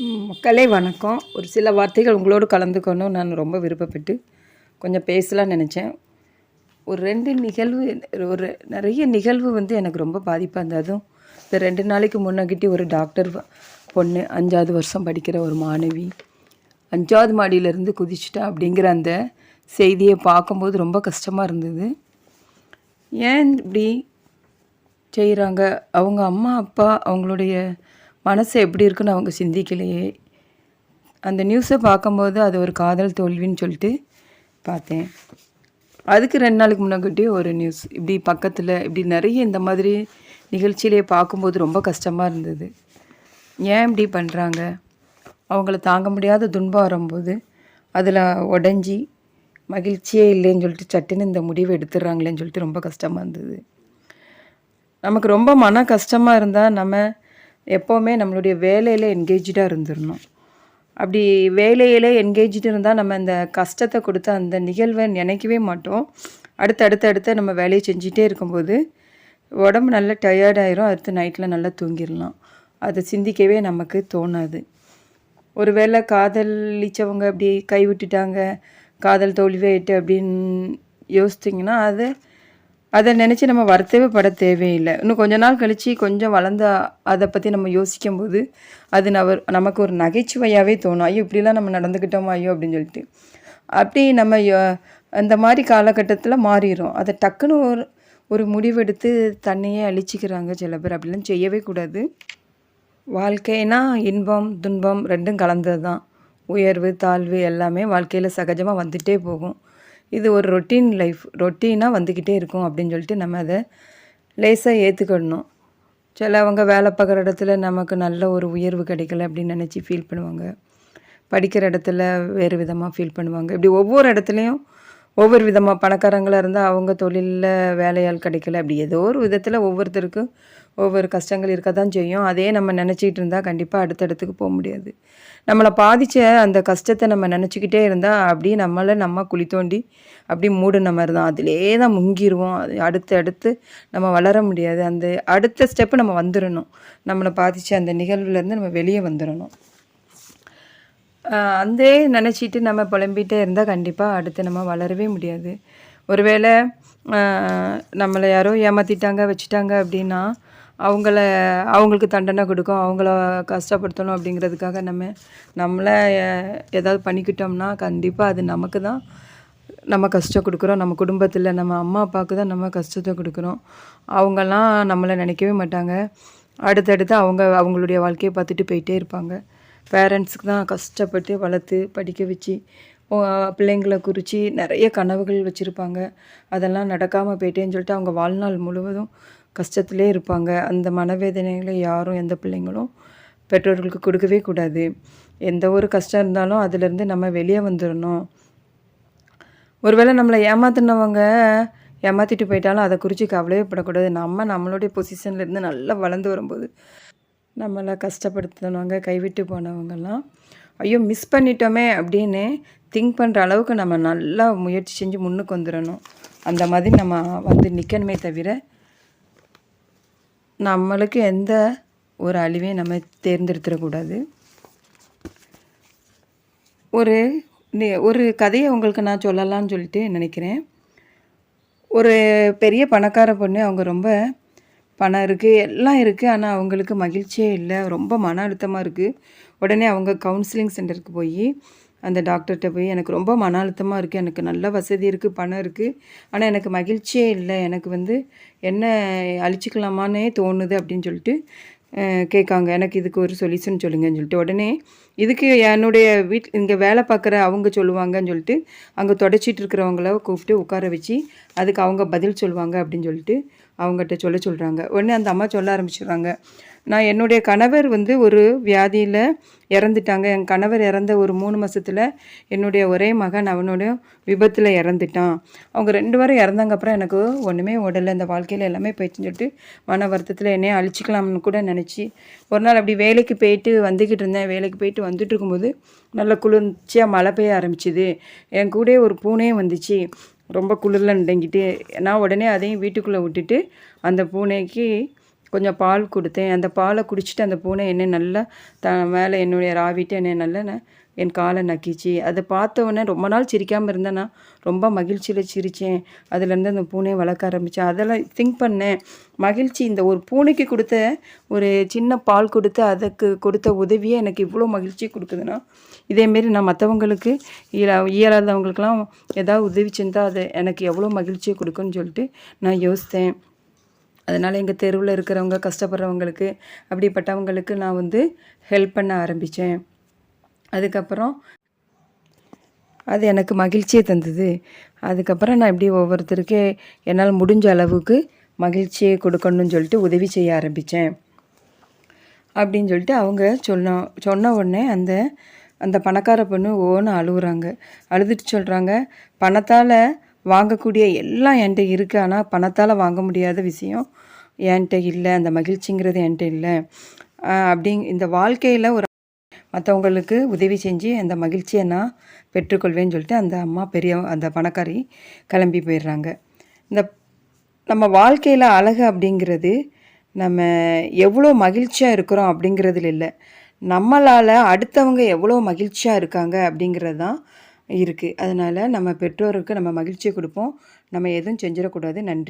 மக்களே வணக்கம். ஒரு சில வார்த்தைகள் உங்களோடு கலந்துக்கணும் நான் ரொம்ப விருப்பப்பட்டு கொஞ்சம் பேசலாம்னு நினச்சேன். ஒரு ரெண்டு நிகழ்வு ஒரு நிறைய நிகழ்வு வந்து எனக்கு ரொம்ப பாதிப்பாக இருந்தது அதுவும் இந்த ரெண்டு நாளைக்கு முன்னாக்கிட்டி ஒரு டாக்டர் பொண்ணு அஞ்சாவது வருஷம் படிக்கிற ஒரு மாணவி அஞ்சாவது மாடியிலேருந்து குதிச்சிட்டா அப்படிங்கிற அந்த செய்தியை பார்க்கும்போது ரொம்ப கஷ்டமாக இருந்தது. ஏன் இப்படி செய்கிறாங்க அவங்க அம்மா அப்பா அவங்களுடைய மனசு எப்படி இருக்குன்னு அவங்க சிந்திக்கலையே. அந்த நியூஸை பார்க்கும்போது அது ஒரு காதல் தோல்வின்னு சொல்லிட்டு பார்த்தேன். அதுக்கு ரெண்டு நாளுக்கு முன்னாடி ஒரு நியூஸ் இப்படி பக்கத்தில் இப்படி நிறைய இந்த மாதிரி நிகழ்ச்சியிலே பார்க்கும்போது ரொம்ப கஷ்டமாக இருந்தது. ஏன் இப்படி பண்ணுறாங்க அவங்கள தாங்க முடியாத துன்பம் வரும்போது அதில் உடஞ்சி மகிழ்ச்சியே இல்லைன்னு சொல்லிட்டு சட்டுன்னு இந்த முடிவை எடுத்துடுறாங்களேன்னு சொல்லிட்டு ரொம்ப கஷ்டமாக இருந்தது. நமக்கு ரொம்ப மன கஷ்டமாக இருந்தால் நம்ம எப்போவுமே நம்மளுடைய வேலையில் என்கேஜாக இருந்துடணும் அப்படி வேலையில் என்கேஜ்டு இருந்தால் நம்ம அந்த கஷ்டத்தை கொடுத்த அந்த நிகழ்வை நினைக்கவே மாட்டோம். அடுத்து அடுத்து அடுத்து நம்ம வேலையை செஞ்சிகிட்டே இருக்கும்போது உடம்பு நல்லா டயர்டாயிரும் அடுத்து நைட்டில் நல்லா தூங்கிடலாம் அதை சிந்திக்கவே நமக்கு தோணாது. ஒருவேளை காதலிச்சவங்க அப்படி கைவிட்டுட்டாங்க காதல் தோல்வியாயிட்டு அப்படின்னு யோசிச்சிங்கன்னா அது அதை நினச்சி நம்ம வருத்தவே பட தேவையில்லை. இன்னும் கொஞ்ச நாள் கழித்து கொஞ்சம் வளர்ந்த அதை பற்றி நம்ம யோசிக்கும்போது அது நவ நமக்கு ஒரு நகைச்சுவையாகவே தோணும். ஐயோ இப்படிலாம் நம்ம நடந்துக்கிட்டோமா ஐயோ அப்படின்னு சொல்லிட்டு. அப்படி நம்ம யோ- அந்த மாதிரி காலகட்டத்தில் மாறிடும் அதை டக்குன்னு ஒரு ஒரு முடிவெடுத்து தன்னையே அழிச்சிக்கிறாங்க சில பேர். அப்படிலாம் செய்யவே கூடாது. வாழ்க்கைனா இன்பம் துன்பம் ரெண்டும் கலந்தது தான் உயர்வு தாழ்வு எல்லாமே வாழ்க்கையில் சகஜமாக வந்துட்டே போகும். இது ஒரு ரொட்டீன் லைஃப் ரொட்டீனாக வந்துக்கிட்டே இருக்கும் அப்படின்னு சொல்லிட்டு நம்ம அதை லேசாக ஏற்றுக்கிடணும் சிலவங்க வேலை பார்க்குற இடத்துல நமக்கு நல்ல ஒரு உயர்வு கிடைக்கல அப்படின்னு நினச்சி ஃபீல் பண்ணுவாங்க. படிக்கிற இடத்துல வேறு விதமாக ஃபீல் பண்ணுவாங்க. இப்படி ஒவ்வொரு இடத்துலையும் ஒவ்வொரு விதமாக பணக்காரங்களாக இருந்தால் அவங்க தொழிலில் வேலையாள் கிடைக்கல. அப்படி ஏதோ ஒரு விதத்தில் ஒவ்வொருத்தருக்கும் ஒவ்வொரு கஷ்டங்கள் இருக்க தான் செய்யும். அதே நம்ம நினச்சிக்கிட்டு இருந்தால் கண்டிப்பாக அடுத்த இடத்துக்கு போக முடியாது. நம்மளை பாதித்த அந்த கஷ்டத்தை நம்ம நினச்சிக்கிட்டே இருந்தால் அப்படியே நம்மளை நம்ம குழி தோண்டி அப்படியே மூடின மாதிரி தான். அதிலே தான் முங்கிடுவோம் அது அடுத்து அடுத்து நம்ம வளர முடியாது. அந்த அடுத்த ஸ்டெப்பு நம்ம வந்துடணும் நம்மளை பாதித்த அந்த நிகழ்வுலேருந்து நம்ம வெளியே வந்துடணும் ஆஹ் நினச்சிட்டு நம்ம புலம்பிகிட்டே இருந்தால் கண்டிப்பாக அடுத்து நம்ம வளரவே முடியாது. ஒருவேளை நம்மளை யாரோ ஏமாற்றிட்டாங்க வச்சுட்டாங்க அப்படின்னா அவங்கள அவங்களுக்கு தண்டனை கொடுக்கும் அவங்கள கஷ்டப்படுத்தணும் அப்படிங்கிறதுக்காக நம்ம நம்மளை ஏதாவது பண்ணிக்கிட்டோம்னா கண்டிப்பாக அது நமக்கு தான் நம்ம கஷ்டம் கொடுக்குறோம். நம்ம குடும்பத்தில் நம்ம அம்மா அப்பாவுக்கு தான் நம்ம கஷ்டத்தை கொடுக்குறோம். அவங்கெல்லாம் நம்மளை நினைக்கவே மாட்டாங்க. அடுத்தடுத்து அவங்க அவங்களுடைய வாழ்க்கையை பார்த்துட்டு போயிட்டே இருப்பாங்க. பேரண்ட்ஸுக்கு தான் கஷ்டப்பட்டு வளர்த்து படிக்க வச்சு பிள்ளைங்களை குறித்து நிறைய கனவுகள் வச்சுருப்பாங்க. அதெல்லாம் நடக்காமல் போயிட்டேன்னு சொல்லிட்டு அவங்க வாழ்நாள் முழுவதும் கஷ்டத்திலே இருப்பாங்க. அந்த மனவேதனைகளை யாரும் எந்த பிள்ளைங்களும் பெற்றோர்களுக்கு கொடுக்கவே கூடாது. எந்த ஒரு கஷ்டம் இருந்தாலும் அதுலேருந்து நம்ம வெளியே வந்துடணும் ஒருவேளை நம்மளை ஏமாத்தினவங்க ஏமாற்றிட்டு போயிட்டாலும் அதை குறித்து கவலையே படக்கூடாது. நம்ம நம்மளுடைய பொசிஷன்லேருந்து நல்லா வளர்ந்து வரும்போது நம்மளை கஷ்டப்படுத்தினவங்க கைவிட்டு போனவங்கெல்லாம் ஐயோ மிஸ் பண்ணிட்டோமே அப்படின்னு திங்க் பண்ணுற அளவுக்கு நம்ம நல்லா முயற்சி செஞ்சு முன்னுக்கு வந்துடணும் அந்த மாதிரி நம்ம வந்து நிற்கணுமே தவிர நம்மளுக்கு எந்த ஒரு அழிவையும் நம்ம தேர்ந்தெடுத்துடக்கூடாது. ஒரு நி- ஒரு கதையை உங்களுக்கு நான் சொல்லலாம்னு சொல்லிட்டு நினைக்கிறேன். ஒரு பெரிய பணக்கார பொண்ணு அவங்க ரொம்ப பணம் இருக்குது எல்லாம் இருக்குது ஆனால் அவங்களுக்கு மகிழ்ச்சியே இல்லை. ரொம்ப மன அழுத்தமாக இருக்குது உடனே அவங்க கவுன்சிலிங் சென்டருக்கு போய் அந்த டாக்டர்கிட்ட போய் எனக்கு ரொம்ப மன அழுத்தமாக இருக்குது எனக்கு நல்ல வசதி இருக்குது பணம் இருக்குது ஆனால் எனக்கு மகிழ்ச்சியே இல்லை. எனக்கு வந்து என்ன அழிச்சிக்கலாமான்னே தோணுது அப்படின்னு சொல்லிட்டு கேட்காங்க. எனக்கு இதுக்கு ஒரு சொல்யூஷன் சொல்லுங்கன்னு சொல்லிட்டு உடனே இதுக்கு என்னுடைய வீட் இங்கே வேலை பார்க்குற அவங்க சொல்லுவாங்கன்னு சொல்லிட்டு அங்கே தொடச்சிட்டு இருக்கிறவங்கள கூப்பிட்டு உட்கார வச்சு அதுக்கு அவங்க பதில் சொல்லுவாங்க அப்படின்னு சொல்லிட்டு அவங்ககிட்ட சொல்ல சொல்கிறாங்க உடனே அந்த அம்மா சொல்ல ஆரம்பிச்சிடுறாங்க. நான் என்னுடைய கணவர் வந்து ஒரு வியாதியில் இறந்துட்டாங்க. என் கணவர் இறந்த ஒரு மூணு மாதத்தில் என்னுடைய ஒரே மகன் அவனுடைய விபத்தில் இறந்துட்டான். அவங்க ரெண்டு வாரம் இறந்தாங்க அப்புறம் எனக்கு ஒன்றுமே உடலை இந்த வாழ்க்கையில் எல்லாமே போயிடுச்சுன்னு சொல்லிட்டு மன வருத்தத்தில் என்னையே அழிச்சிக்கலாம்னு கூட நினச்சி ஒரு நாள் அப்படி வேலைக்கு போயிட்டு வந்துக்கிட்டு இருந்தேன். வேலைக்கு போயிட்டு வந்துட்டு இருக்கும்போது நல்ல குளிர்ச்சியாக மழை பெய்ய ஆரம்பிச்சுது. என் கூட ஒரு பூனையும் வந்துச்சு. ரொம்ப குளிரில் நிடங்கிட்டு நான் உடனே அதையும் வீட்டுக்குள்ளே விட்டுட்டு அந்த பூனைக்கு கொஞ்சம் பால் கொடுத்தேன். அந்த பாலை குடிச்சிட்டு அந்த பூனை என்னை நல்லா த மேலே என்னுடைய ராவிட்டு என்னை நல்லா என் காலை நக்கிச்சு. அதை பார்த்தவொடனே ரொம்ப நாள் சிரிக்காமல் இருந்தேன்னா ரொம்ப மகிழ்ச்சியில் சிரித்தேன் அதுலேருந்து அந்த பூனையை வளர்க்க ஆரம்பித்தேன் அதெல்லாம் திங்க் பண்ணேன். மகிழ்ச்சி இந்த ஒரு பூனைக்கு கொடுத்த ஒரு சின்ன பால் கொடுத்து அதுக்கு கொடுத்த உதவியே எனக்கு இவ்வளோ மகிழ்ச்சி கொடுக்குதுன்னா இதேமாரி நான் மற்றவங்களுக்கு இயலா இயலாதவங்களுக்கெல்லாம் ஏதாவது உதவி செஞ்சால் அது எனக்கு எவ்வளோ மகிழ்ச்சியை கொடுக்குன்னு சொல்லிட்டு நான் யோசித்தேன். அதனால் எங்கள் தெருவில் இருக்கிறவங்க கஷ்டப்படுறவங்களுக்கு அப்படிப்பட்டவங்களுக்கு நான் வந்து ஹெல்ப் பண்ண ஆரம்பித்தேன் அதுக்கப்புறம் அது எனக்கு மகிழ்ச்சியை தந்தது. அதுக்கப்புறம் நான் இப்படி ஒவ்வொருத்தருக்கே என்னால் முடிஞ்ச அளவுக்கு மகிழ்ச்சியை கொடுக்கணும்னு சொல்லிட்டு உதவி செய்ய ஆரம்பித்தேன் அப்படின்னு சொல்லிட்டு அவங்க சொன்ன சொன்ன உடனே அந்த அந்த பணக்கார பொண்ணு ஓன்னு அழுகுறாங்க அழுதுட்டு சொல்கிறாங்க பணத்தால் வாங்கக்கூடிய எல்லாம் என்கிட்ட இருக்குது ஆனால் பணத்தால் வாங்க முடியாத விஷயம் என்கிட்ட இல்லை. அந்த மகிழ்ச்சிங்கிறது என்கிட்ட இல்லை. அப்படிங் இந்த வாழ்க்கையில் ஒரு மற்றவங்களுக்கு உதவி செஞ்சு அந்த மகிழ்ச்சியை நான் பெற்றுக்கொள்வேன்னு சொல்லிட்டு அந்த அம்மா பெரிய அந்த பணக்காரி கிளம்பி போயிடுறாங்க. இந்த நம்ம வாழ்க்கையில் அழகு அப்படிங்கிறது நம்ம எவ்வளோ மகிழ்ச்சியாக இருக்கிறோம் அப்படிங்கிறதுல இல்லை. நம்மளால் அடுத்தவங்க எவ்வளோ மகிழ்ச்சியாக இருக்காங்க அப்படிங்கிறது தான் இருக்குது அதனால் நம்ம பெற்றோருக்கு நம்ம மகிழ்ச்சியை கொடுப்போம். நம்ம எதுவும் செஞ்சிடக்கூடாது. நன்றி.